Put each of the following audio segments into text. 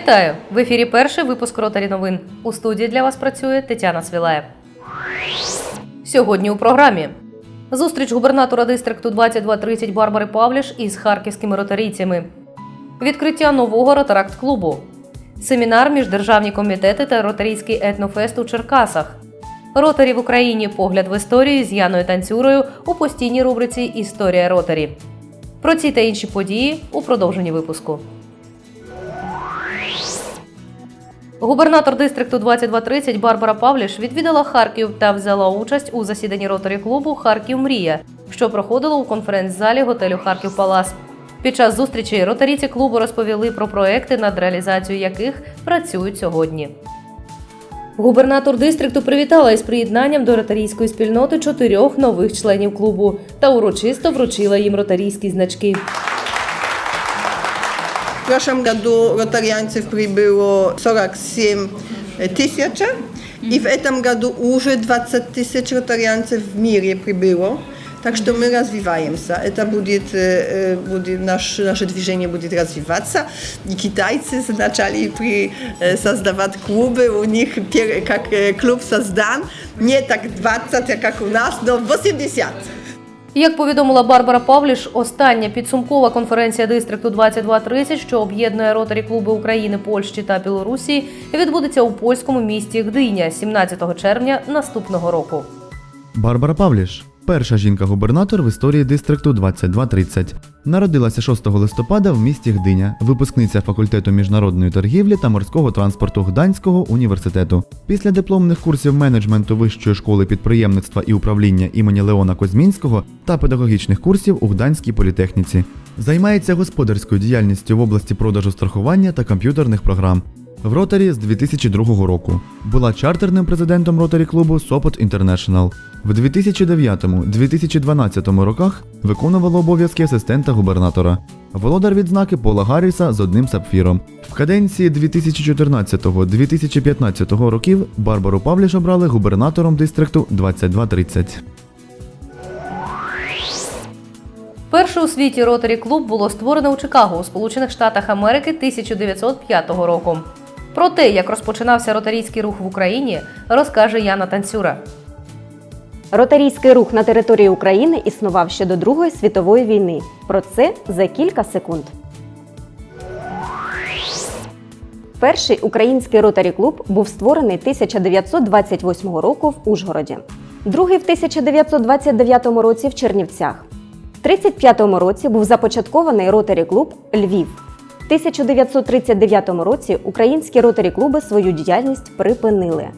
Вітаю! В ефірі перший випуск Ротарі новин. У студії для вас працює Тетяна Свілаєв. Сьогодні у програмі зустріч губернатора дистрикту 2230 Барбари Павліш із харківськими ротарійцями, відкриття нового ротаракт-клубу, семінар міждержавні комітети та ротарійський етнофест у Черкасах. Ротарі в Україні погляд в історію з Яною Танцюрою у постійній рубриці Історія Ротарі. Про ці та інші події у продовженні випуску. Губернатор дистрикту 2230 Барбара Павліш відвідала Харків та взяла участь у засіданні ротарі клубу Харків Мрія, що проходило у конференц-залі готелю Харків Палас. Під час зустрічі ротарійці клубу розповіли про проекти, над реалізацією яких працюють сьогодні. Губернатор дистрикту привітала із приєднанням до ротарійської спільноти чотирьох нових членів клубу та урочисто вручила їм ротарійські значки. W zeszłym году ротарианцев прибыло 47 тысяч, и в этом году уже 20 тысяч ротарианцев в мире прибыло. Так что мы развиваемся. Это будет, э, будет наш, наше движение будет развиваться. И китайцы начали при, э, создавать клубы. У них пер- как э, клуб создан не так 20, как у нас, но 80. Як повідомила Барбара Павліш, остання підсумкова конференція дистрикту 2230, що об'єднує ротарі клуби України, Польщі та Білорусі, відбудеться у польському місті Гдиня 17 червня наступного року. Барбара Павліш перша жінка-губернатор в історії дистрикту 2230. Народилася 6 листопада в місті Гдиня, випускниця факультету міжнародної торгівлі та морського транспорту Гданського університету. Після дипломних курсів менеджменту Вищої школи підприємництва і управління імені Леона Козмінського та педагогічних курсів у Гданській політехніці. Займається господарською діяльністю в області продажу страхування та комп'ютерних програм. В Ротарі з 2002 року була чартерним президентом Ротарі клубу Сопот Інтернешнл. В 2009-2012 роках виконувала обов'язки асистента губернатора. Володар відзнаки Пола Гарріса з одним сапфіром. В каденції 2014-2015 років Барбару Павліш обрали губернатором дистрикту 2230. Перший у світі ротарі клуб було створено у Чикаго у Сполучених Штатах Америки 1905 року. Про те, як розпочинався ротарійський рух в Україні, розкаже Яна Танцюра. Ротарійський рух на території України існував ще до Другої світової війни. Про це за кілька секунд. Перший український ротарі клуб був створений 1928 року в Ужгороді, другий в 1929 році в Чернівцях. В 1935 році був започаткований ротарі клуб Львів. В 1939 році українські ротарі клуби свою діяльність припинили.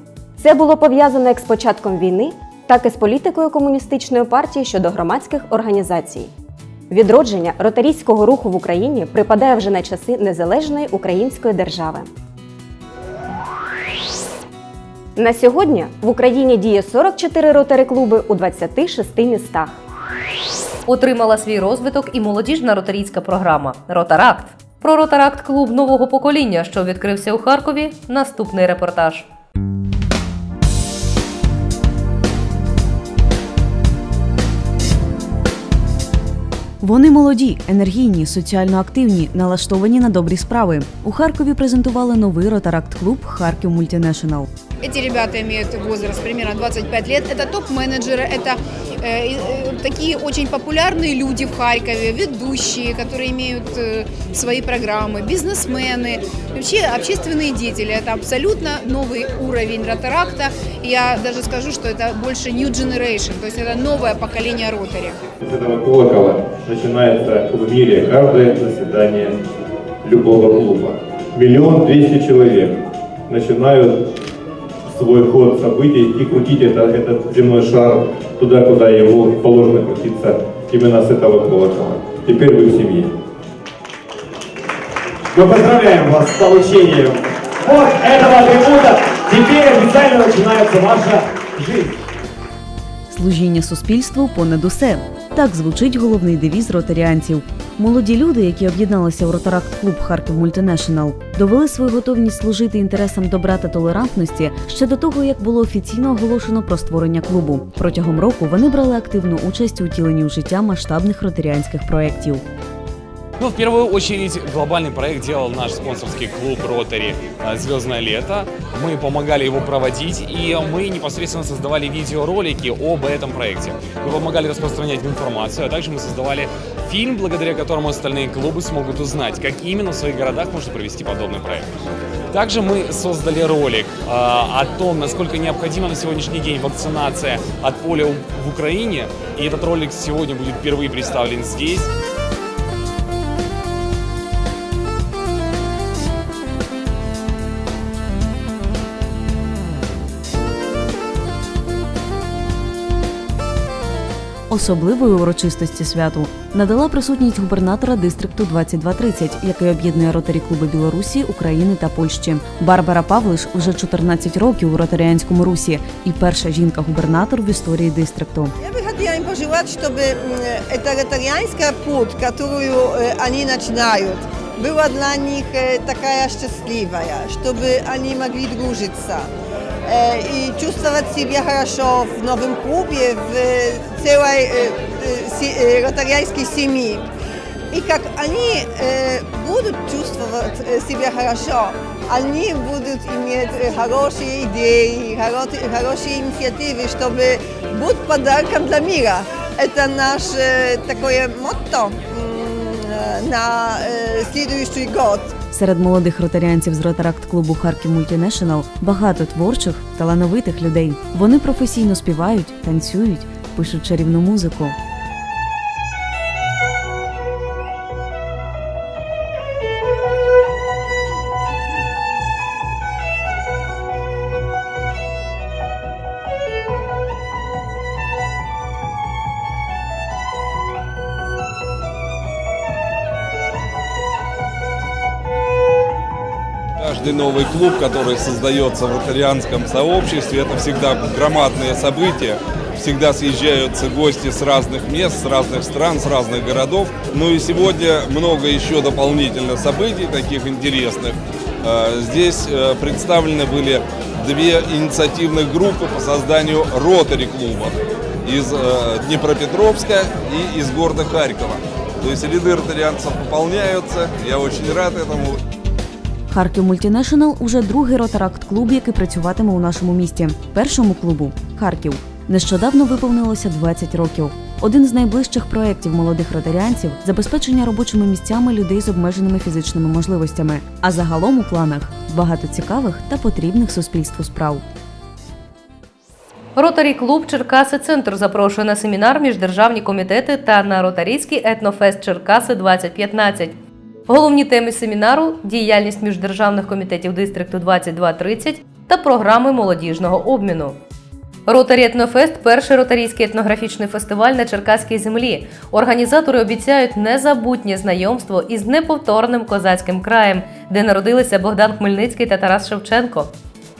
Це було пов'язано як з початком війни, так і з політикою комуністичної партії щодо громадських організацій. Відродження ротарійського руху в Україні припадає вже на часи незалежної української держави. На сьогодні в Україні діє 44 ротари клуби у 26 містах. Отримала свій розвиток і молодіжна ротарійська програма Ротаракт. Про Ротаракт клуб нового покоління, що відкрився у Харкові. Наступний репортаж. Вони молоді, енергійні, соціально активні, налаштовані на добрі справи. У Харкові презентували новий ротаракт-клуб Харків Мультинешнл. Эти ребята имеют возраст примерно 25 лет. Это топ-менеджеры, это э, и- э, такие очень популярные люди в Харькове, ведущие, которые имеют э, свои программы, бизнесмены, вообще общественные деятели. Это абсолютно новый уровень ротаракта. Я даже скажу, что это больше new generation, то есть это новое поколение ротари. С этого колокола начинается в мире каждое заседание любого клуба. Миллион двести человек начинают свой ход событий и крутить это, этот земной шар туда, куда его положено крутиться именно с этого колокола. Теперь вы в семье. Мы поздравляем вас с получением вот этого атрибута. Теперь официально начинается ваша жизнь. Служіння суспільству понад усе. Так звучить головний девіз ротаріанців. Молоді люди, які об'єдналися у ротаракт-клуб Харків Мультинешнл, довели свою готовність служити інтересам добра та толерантності ще до того, як було офіційно оголошено про створення клубу. Протягом року вони брали активну участь у втіленні в життя масштабних ротаріанських проєктів. Ну, в первую очередь, глобальный проект делал наш спонсорский клуб Rotary э, «Звездное лето». Мы помогали его проводить, и мы непосредственно создавали видеоролики об этом проекте. Мы помогали распространять информацию, а также мы создавали фильм, благодаря которому остальные клубы смогут узнать, как именно в своих городах можно провести подобный проект. Также мы создали ролик э, о том, насколько необходима на сегодняшний день вакцинация от поля в Украине. И этот ролик сегодня будет впервые представлен здесь. Особливої урочистості святу надала присутність губернатора дистрикту 2230, який об'єднує ротарі клуби Білорусі, України та Польщі. Барбара Павлиш вже 14 років у ротаріанському русі і перша жінка-губернатор в історії дистрикту. Я бы хотела им пожелать, чтобы м, эта ротарианская путь, которую э, они начинают, была для них э, такая счастливая, чтобы они могли дружиться э, и чувствовать себя хорошо в новом клубе, в э, целой э, э, се- э, ротарианской семье. И как они э, будут чувствовать э, себя хорошо, они будут иметь э, хорошие идеи, хоро- хорошие инициативы, чтобы быть подарком для мира. Это наше такое мотто м, э, на э, следующий год. Серед молодих ротаріанців з ротаракт клубу Харків Мультінешнл багато творчих, талановитих людей. Вони професійно співають, танцюють, пишуть чарівну музику. Каждый новый клуб, который создается в ротарианском сообществе, это всегда громадные события. Всегда съезжаются гости с разных мест, с разных стран, с разных городов. Ну и сегодня много еще дополнительно событий таких интересных. Э, Здесь э, представлены были две инициативных группы по созданию ротари-клубов из э, Днепропетровска и из города Харькова. То есть ряды ротарианцев пополняются, я очень рад этому. Харків Мультінешнл уже другий ротаракт клуб, який працюватиме у нашому місті. Першому клубу Харків. Нещодавно виповнилося 20 років. Один з найближчих проєктів молодих ротаріанців забезпечення робочими місцями людей з обмеженими фізичними можливостями. А загалом у планах багато цікавих та потрібних суспільству справ. Ротарі клуб Черкаси Центр запрошує на семінар міждержавні комітети та на ротарійський етнофест Черкаси 2015. Головні теми семінару діяльність міждержавних комітетів дистрикту 2230 та програми молодіжного обміну. Ротарі Етнофест перший ротарійський етнографічний фестиваль на Черкаській землі. Організатори обіцяють незабутнє знайомство із неповторним козацьким краєм, де народилися Богдан Хмельницький та Тарас Шевченко.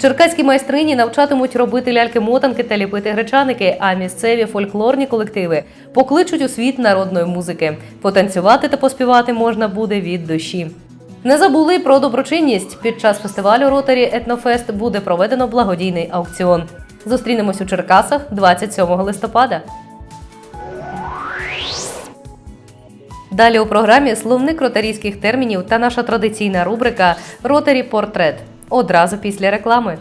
Черкаські майстрині навчатимуть робити ляльки-мотанки та ліпити гречаники, а місцеві фольклорні колективи покличуть у світ народної музики. Потанцювати та поспівати можна буде від душі. Не забули про доброчинність. Під час фестивалю Ротарі Етнофест буде проведено благодійний аукціон. Зустрінемось у Черкасах 27 листопада. Далі у програмі словник ротарійських термінів та наша традиційна рубрика Ротарі Портрет. Одразу після реклами.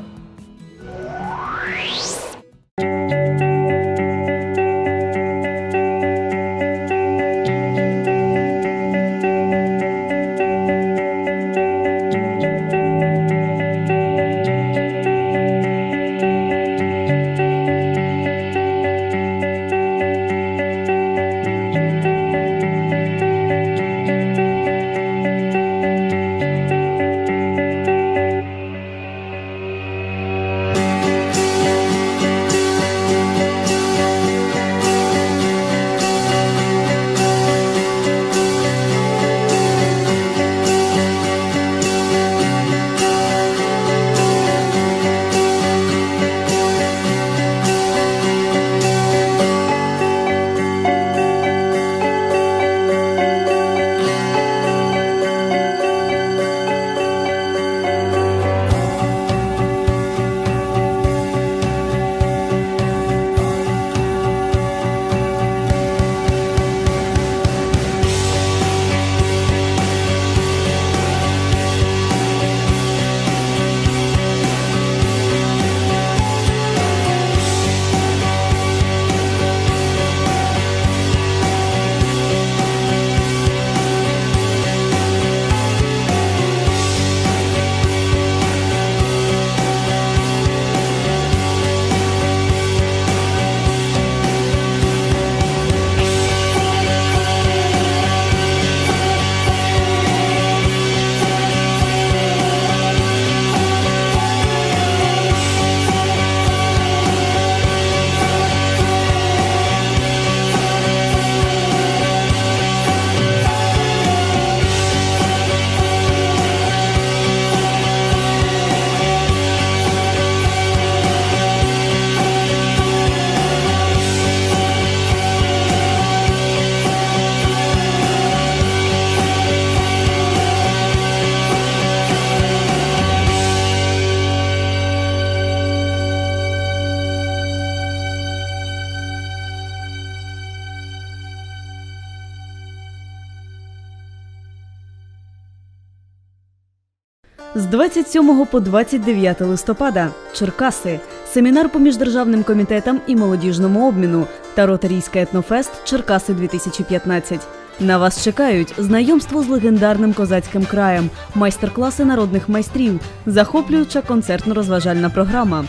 27 по 29 листопада Черкаси, семінар по міждержавним комітетам і молодіжному обміну та Ротарійський етнофест Черкаси 2015. На вас чекають знайомство з легендарним козацьким краєм, майстер-класи народних майстрів, захоплююча концертно-розважальна програма.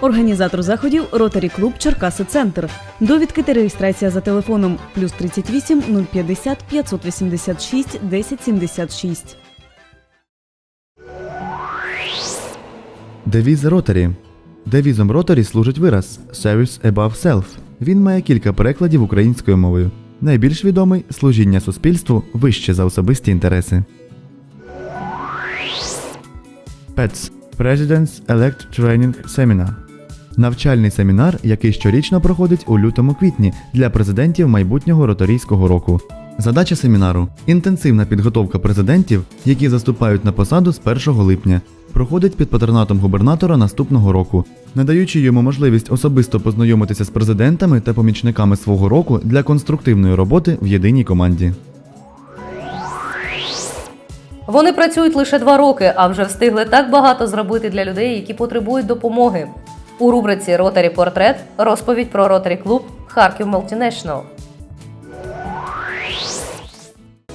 Організатор заходів Ротарі Клуб Черкаси Центр. Довідки та реєстрація за телефоном плюс 38 050 586 1076. Девіз Ротарі. Девізом Ротарі служить вираз Service above self. Він має кілька перекладів українською мовою. Найбільш відомий служіння суспільству вище за особисті інтереси. PETS President's Elect Training Seminar Навчальний семінар, який щорічно проходить у лютому-квітні для президентів майбутнього роторійського року. Задача семінару інтенсивна підготовка президентів, які заступають на посаду з 1 липня, проходить під патронатом губернатора наступного року, надаючи йому можливість особисто познайомитися з президентами та помічниками свого року для конструктивної роботи в єдиній команді. Вони працюють лише два роки, а вже встигли так багато зробити для людей, які потребують допомоги. У рубриці Ротарі Портрет розповідь про Ротарі Клуб Харків Мультінешнл.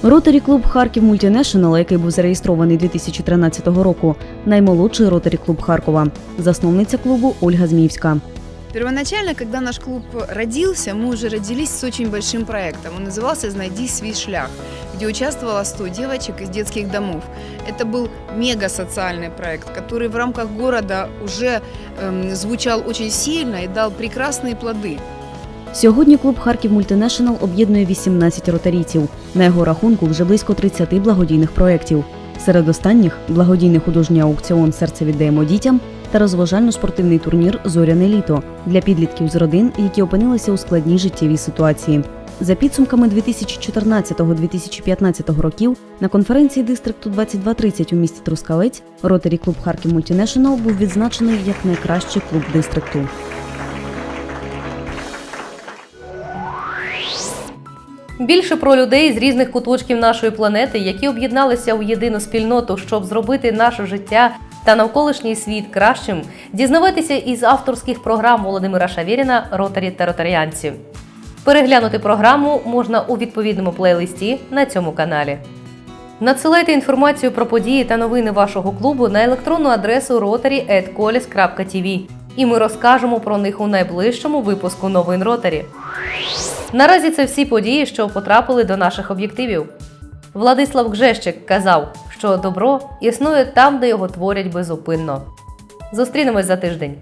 Ротарі клуб Харків Мультінешнл, який був зареєстрований 2013 року, наймолодший ротарі клуб Харкова, засновниця клубу Ольга Зміївська. Первоначально, когда наш клуб родился, мы уже родились с очень большим проектом. Он назывался «Знайди свій шлях», где участвовало 100 девочек из детских домов. Это был мега социальный проект, который в рамках города уже эм, звучал очень сильно и дал прекрасные плоды. Сьогодні клуб Харків Мультинешнл об'єднує 18 ротарійців. На його рахунку вже близько 30 благодійних проєктів. Серед останніх благодійний художній аукціон Серце віддаємо дітям та розважально-спортивний турнір Зоряне літо для підлітків з родин, які опинилися у складній життєвій ситуації. За підсумками 2014-2015 років на конференції дистрикту 2230 у місті Трускавець Ротарі клуб Харків Мультінешнл був відзначений як найкращий клуб дистрикту. Більше про людей з різних куточків нашої планети, які об'єдналися у єдину спільноту, щоб зробити наше життя та навколишній світ кращим, дізнаватися із авторських програм Володимира Шавєріна Ротарі та ротаріанців. Переглянути програму можна у відповідному плейлисті на цьому каналі. Надсилайте інформацію про події та новини вашого клубу на електронну адресу rotary.colis.tv і ми розкажемо про них у найближчому випуску новин Ротарі. Наразі це всі події, що потрапили до наших об'єктивів. Владислав Гжещик казав, що добро існує там, де його творять безупинно. Зустрінемось за тиждень.